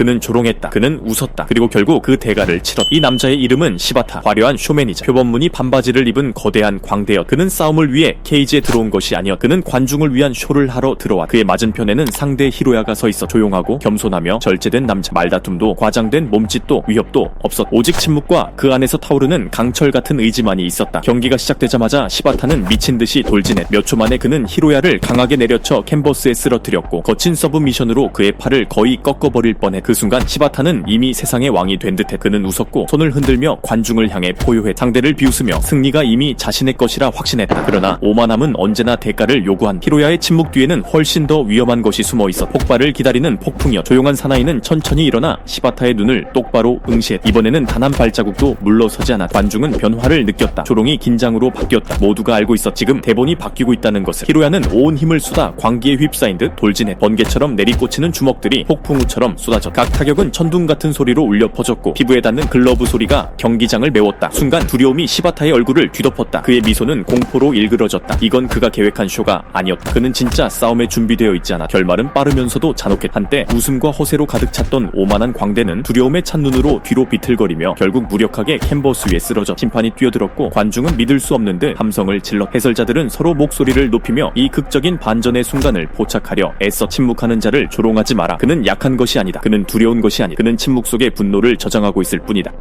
그는 조롱했다. 그는 웃었다. 그리고 결국 그 대가를 치렀다. 이 남자의 이름은 시바타. 화려한 쇼맨이자 표범무늬 반바지를 입은 거대한 광대였. 그는 싸움을 위해 케이지에 들어온 것이 아니었. 그는 관중을 위한 쇼를 하러 들어왔. 그의 맞은편에는 상대 히로야가 서 있어 조용하고 겸손하며 절제된 남자. 말다툼도 과장된 몸짓도 위협도 없었. 오직 침묵과 그 안에서 타오르는 강철 같은 의지만이 있었다. 경기가 시작되자마자 시바타는 미친 듯이 돌진해 몇초 만에 그는 히로야를 강하게 내려쳐 캔버스에 쓰러뜨렸고 거친 서브 미션으로 그의 팔을 거의 꺾어버릴 뻔해 그 순간 시바타는 이미 세상의 왕이 된 듯해 그는 웃었고 손을 흔들며 관중을 향해 포효해 상대를 비웃으며 승리가 이미 자신의 것이라 확신했다. 그러나 오만함은 언제나 대가를 요구한 히로야의 침묵 뒤에는 훨씬 더 위험한 것이 숨어 있어 폭발을 기다리는 폭풍이었. 조용한 사나이는 천천히 일어나 시바타의 눈을 똑바로 응시했. 이번에는 단 한 발자국도 물러서지 않았. 관중은 변화를 느꼈다. 조롱이 긴장으로 바뀌었다. 모두가 알고 있었. 지금 대본이 바뀌고 있다는 것을. 히로야는 온 힘을 쏟아 광기에 휩싸인 듯 돌진해 번개처럼 내리꽂히는 주먹들이 폭풍우처럼 쏟아졌. 각 타격은 천둥 같은 소리로 울려 퍼졌고 피부에 닿는 글러브 소리가 경기장을 메웠다. 순간 두려움이 시바타의 얼굴을 뒤덮었다. 그의 미소는 공포로 일그러졌다. 이건 그가 계획한 쇼가 아니었다. 그는 진짜 싸움에 준비되어 있지 않아. 결말은 빠르면서도 잔혹했. 한때 웃음과 허세로 가득 찼던 오만한 광대는 두려움에 찬 눈으로 뒤로 비틀거리며 결국 무력하게 캔버스 위에 쓰러져 심판이 뛰어들었고 관중은 믿을 수 없는 듯 함성을 질러 해설자들은 서로 목소리를 높이며 이 극적인 반전의 순간을 포착하려 애써 침묵하는 자를 조롱하지 마라. 그는 약한 것이 아니다. 그는 두려운 것이 아니다. 그는 침묵 속의 분노를 저장하고 있을 뿐이다.